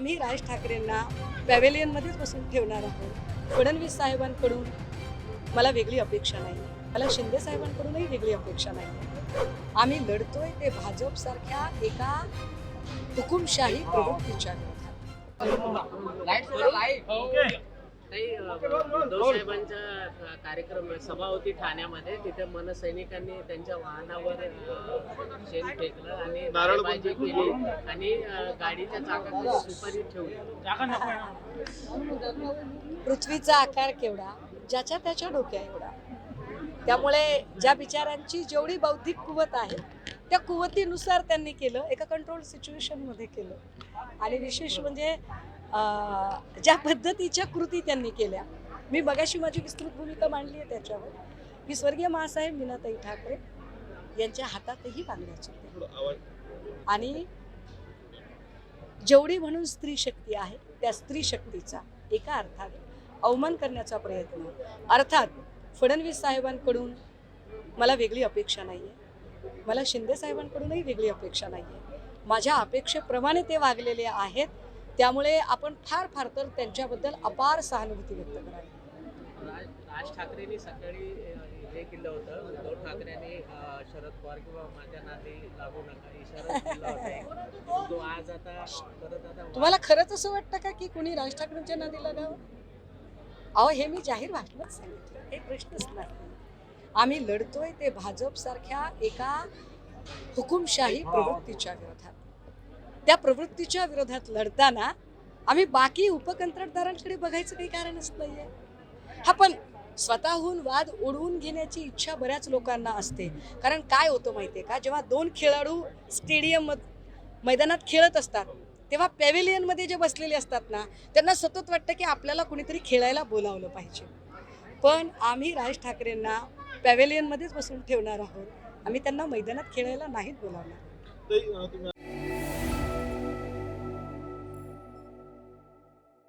आम्ही राज ठाकरेंना पॅव्हेलियनमध्येच बसून ठेवणार आहोत. फडणवीस साहेबांकडून मला वेगळी अपेक्षा नाही. मला शिंदे साहेबांकडूनही वेगळी अपेक्षा नाही. आम्ही लढतोय ते भाजपसारख्या एका हुकुमशाही प्रवृत्तीच्या विरोधात हो. कार्यक्रम सभा होती ठाण्यामध्ये तिथे मनसैनिकांनी त्यांच्या वाहनावर शेण फेकलं आणि नारेबाजी केली. आणि गाडीच्या चाकाखाली सुपारी ठेवली. पृथ्वीचा आकार केवढा ज्याच्या त्याच्या डोक्या एवढा. त्यामुळे ज्या बिचारांची जेवढी बौद्धिक कुवत आहे त्या कुवतीनुसार त्यांनी केलं एका कंट्रोल सिच्युएशनमध्ये केलं. आणि विशेष म्हणजे ज्या पद्धतीच्या कृती त्यांनी केल्या. मी मगाशी माझी विस्तृत भूमिका मांडली आहे त्याच्यावर. की स्वर्गीय महासाहेब मीनाताई ठाकरे यांच्या हातातही बांगड्याची आणि जेवढी म्हणून स्त्री शक्ती आहे त्या स्त्री शक्तीचा एका अर्थाने अवमान करण्याचा प्रयत्न. अर्थात फडणवीस साहेबांकडून मला वेगळी अपेक्षा नाही आहे मला शिंदे साहेबांकडूनही वेगळी अपेक्षा नाही आहे माझ्या अपेक्षेप्रमाणे ते वागलेले आहेत. त्यामुळे आपण फार फार तर त्यांच्याबद्दल अपार सहानुभूती व्यक्त करावी. राज ठाकरेंनी सकाळी हे केलं होतं. उद्धव ठाकरेंनी शरद पवार किंवा माझ्या नादी लागू नका. इशारा तो आज आता परत आता तुम्हाला खरंच असं वाटतं का की कुणी राज ठाकरेंच्या नादी लागावं अहो हे मी जाहीर भाषणात सांगितलं. एक प्रश्नच नाही. आम्ही लढतोय ते भाजपसारख्या एका हुकुमशाही प्रवृत्तीच्या विरोधात. त्या प्रवृत्तीच्या विरोधात लढताना आम्ही बाकी उपकंत्राटदारांकडे बघायचं काही कारणच नाहीये. हा पण स्वतःहून वाद ओढवून घेण्याची इच्छा बऱ्याच लोकांना असते. कारण काय होतं माहितीये का? जेव्हा दोन खेळाडू स्टेडियम मैदानात खेळत असतात तेव्हा पॅव्हेलियनमध्ये जे बसलेले असतात ना त्यांना सतत वाटतं की आपल्याला कुणीतरी खेळायला बोलावलं पाहिजे. पण आम्ही राज ठाकरेंना पॅव्हेलियनमध्येच बसून ठेवणार आहोत. आम्ही त्यांना मैदानात खेळायला नाहीत बोलावणार.